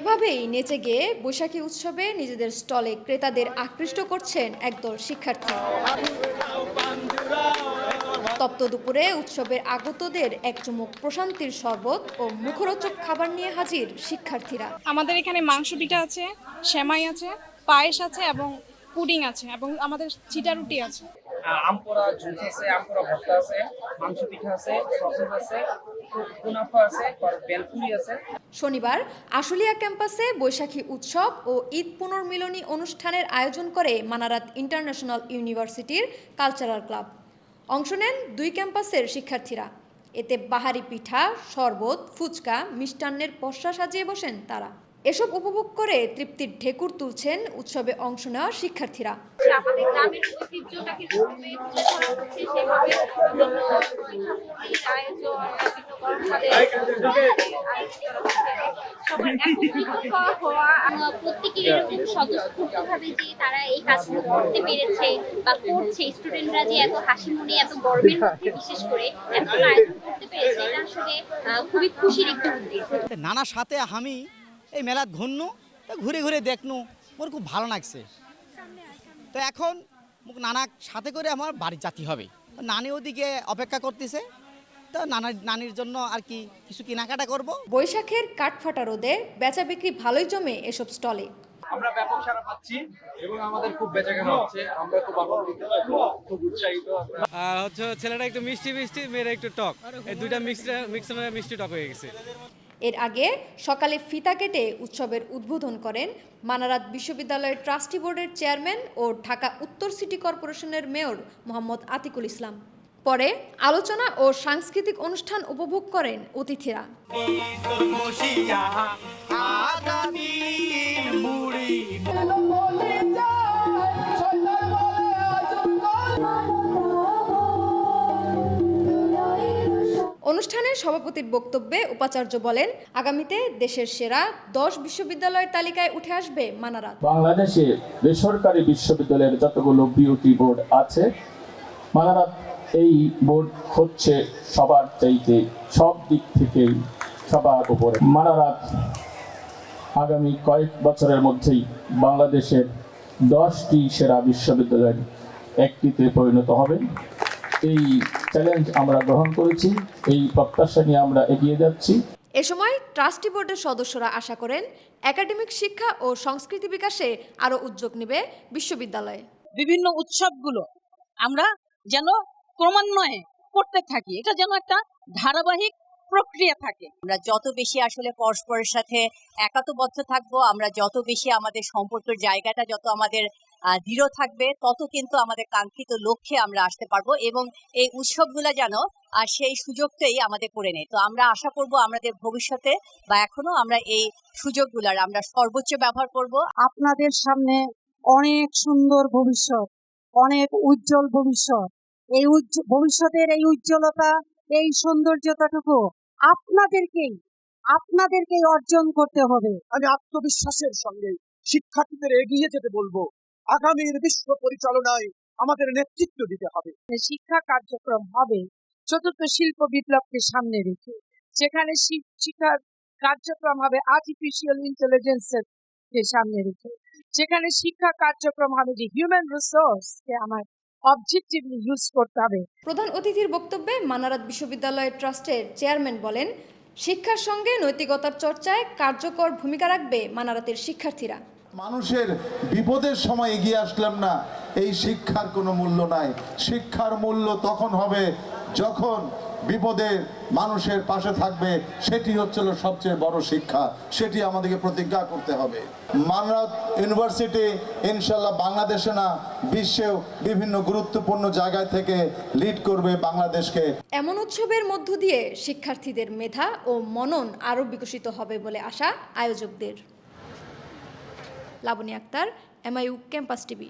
এভাবেই নেচে গিয়ে বৈশাখী উৎসবে নিজেদের স্টলে ক্রেতাদের আকৃষ্ট করছেন একদল শিক্ষার্থী। তপ্ত দুপুরে উৎসবের আগতদের এক চুমুক প্রশান্তির শরবত ও মুখরোচক খাবার নিয়ে হাজির শিক্ষার্থীরা। আমাদের এখানে মাংস পিঠা আছে, সেমাই আছে, পায়েস আছে এবং পুডিং আছে এবং আমাদের চিটা রুটি আছে। আমপোড়া জুস আছে, আমপোড়া ভর্তা আছে, মাংস পিঠা আছে সসেজ আছে শনিবার আশুলিয়া ক্যাম্পাসে বৈশাখী উৎসব ও ঈদ পুনর্মিলনী অনুষ্ঠানের আয়োজন করে মানারাত ইন্টারন্যাশনাল ইউনিভার্সিটির কালচারাল ক্লাব। অংশ নেন দুই ক্যাম্পাসের শিক্ষার্থীরা। এতে বাহারি পিঠা, শরবত, ফুচকা, মিষ্টান্নের পসরা সাজিয়ে বসেন তারা। এসব উপভোগ করে তৃপ্তির ঢেকুর তুলছেন উৎসবে অংশ নেওয়া শিক্ষার্থীরা যে আমাদের গ্রামের ঐতিহ্যটাকে যেভাবে তুলে ধরা হচ্ছে সেভাবে আয়োজন বিভিন্ন গরমকালের আয়োজন হচ্ছে। সবার একত্রিত হওয়া আহ, এরকম স্বতঃস্ফূর্তভাবে যে তারা এই কাজগুলো করতে পেরেছে বা করছে স্টুডেন্টরা যে এত হাসি মনে এত গর্বের মধ্যে বিশেষ করে এতগুলো আয়োজন করতে পেরেছে এটা আসলে খুবই খুশির একটি উদ্যোগ নানা সাথে আমি এই মেলাত ঘুরনু তো ঘুরে ঘুরে দেখনু মোর খুব ভালো লাগছে তো এখন মোক নানা সাথে করে আমার বাড়ি জাতি হবে। নানি ওদিকে অপেক্ষা করতেছে তো নানা নানির জন্য আর কি কিছু কেনাকাটা করব। বৈশাখের কাঠফাটা রোদে বেচা বিক্রি ভালোই জমে এসব স্টলে। আমরা ব্যাপক সারা পাচ্ছি এবং আমাদের খুব বেচাকেনা হচ্ছে। আমরা খুব আনন্দিত খুব উৎসাহিত। আর হচ্ছে ছেলেটা একটু মিষ্টি মিষ্টি মেয়েরা একটু টক। এই দুইটা মিক্স মিক্স মিষ্টি টক হয়ে গেছে। এর আগে সকালে ফিতা কেটে উৎসবের উদ্বোধন করেন মানারাত বিশ্ববিদ্যালয়ের ট্রাস্টি বোর্ডের চেয়ারম্যান ও ঢাকা উত্তর সিটি কর্পোরেশনের মেয়র মোহাম্মদ আতিকুল ইসলাম। পরে আলোচনা ও সাংস্কৃতিক অনুষ্ঠান উপভোগ করেন অতিথিরা। অনুষ্ঠানে সভাপতির বক্তব্যে উপাচার্য বলেন, আগামীতে দেশের সেরা দশ বিশ্ববিদ্যালয়ের তালিকায় উঠে আসবে মানারাত। বাংলাদেশে বেসরকারি বিশ্ববিদ্যালয়ের যতগুলো বিউটি বোর্ড আছে, মানারাত এই বোর্ড হচ্ছে সবার চাইতে সব দিক থেকেই সবার উপরে। মানারাত আগামী কয়েক বছরের মধ্যেই বাংলাদেশের দশটি সেরা বিশ্ববিদ্যালয়ের একটিতে পরিণত হবে। এই চ্যালেঞ্জ আমরা গ্রহণ করেছি এই প্রত্যাশা নিয়ে আমরা এগিয়ে যাচ্ছি। এ সময় ট্রাস্টি বোর্ডের সদস্যরা আশা করেন একাডেমিক শিক্ষা ও সংস্কৃতি বিকাশে আরও উদ্যোগ নেবে বিশ্ববিদ্যালয়। বিভিন্ন উৎসবগুলো আমরা যেন ক্রমান্বয়ে করতে থাকি এটা যেন একটা ধারাবাহিক প্রক্রিয়া থাকে। আমরা যত বেশি আসলে পরস্পরের সাথে একাতবদ্ধ থাকব আমরা যত বেশি আমাদের সম্পর্কের জায়গাটা যত আমাদের দৃঢ় থাকবে তত কিন্তু আমাদের কাঙ্ক্ষিত লক্ষ্যে আমরা আসতে পারব এবং এই উৎসবগুলো যেন আর সেই সুযোগটাই আমাদের করে নেই তো আমরা আশা করব আমাদের ভবিষ্যতে বা এখনও আমরা এই সুযোগগুলার আমরা সর্বোচ্চ ব্যবহার করব। আপনাদের সামনে অনেক সুন্দর ভবিষ্যৎ অনেক উজ্জ্বল ভবিষ্যৎ। এই ভবিষ্যতের এই উজ্জ্বলতা এই সৌন্দর্যতাটুকু আপনাদেরকেই আপনাদেরকেই অর্জন করতে হবে। আমি আত্মবিশ্বাসের সঙ্গে শিক্ষার্থীদের এগিয়ে যেতে বলব। আগামীর বিশ্ব পরিচালনায় আমাদের নেতৃত্ব দিতে হবে। শিক্ষা কার্যক্রম হবে। চতুর্থ শিল্প বিপ্লবকে সামনে রেখে যেখানে শিক্ষার কার্যক্রম হবে আর্টিফিশিয়াল ইন্টেলিজেন্সের কে সামনে রেখে যেখানে শিক্ষা কার্যক্রম হবে যে হিউম্যান রিসোর্স কে আমার অবজেক্টিভলি ইউজ করতে হবে। প্রধান অতিথির বক্তব্যে মানারাত বিশ্ববিদ্যালয় ট্রাস্টের চেয়ারম্যান বলেন শিক্ষার সঙ্গে নৈতিকতার চর্চায় কার্যকর ভূমিকা রাখবে মানারাতের শিক্ষার্থীরা। মানুষের বিপদের সময় এগিয়ে আসলাম না। এই শিক্ষার কোনো মূল্য নাই। শিক্ষার মূল্য তখন হবে যখন বিপদে মানুষের পাশে থাকবে। সেটি হচ্ছিল সবচেয়ে বড় শিক্ষা। সেটি আমাদেরকে প্রতিজ্ঞা করতে হবে। মানরাত ইউনিভার্সিটি ইনশাল্লাহ বাংলাদেশে না, বিশ্বেও বিভিন্ন গুরুত্বপূর্ণ জায়গায় থেকে লিড করবে বাংলাদেশকে। এমন উৎসবের মধ্য দিয়ে শিক্ষার্থীদের মেধা ও মনন আরও বিকশিত হবে বলে আশা আয়োজকদের। Laboni Akter MIU campus TV.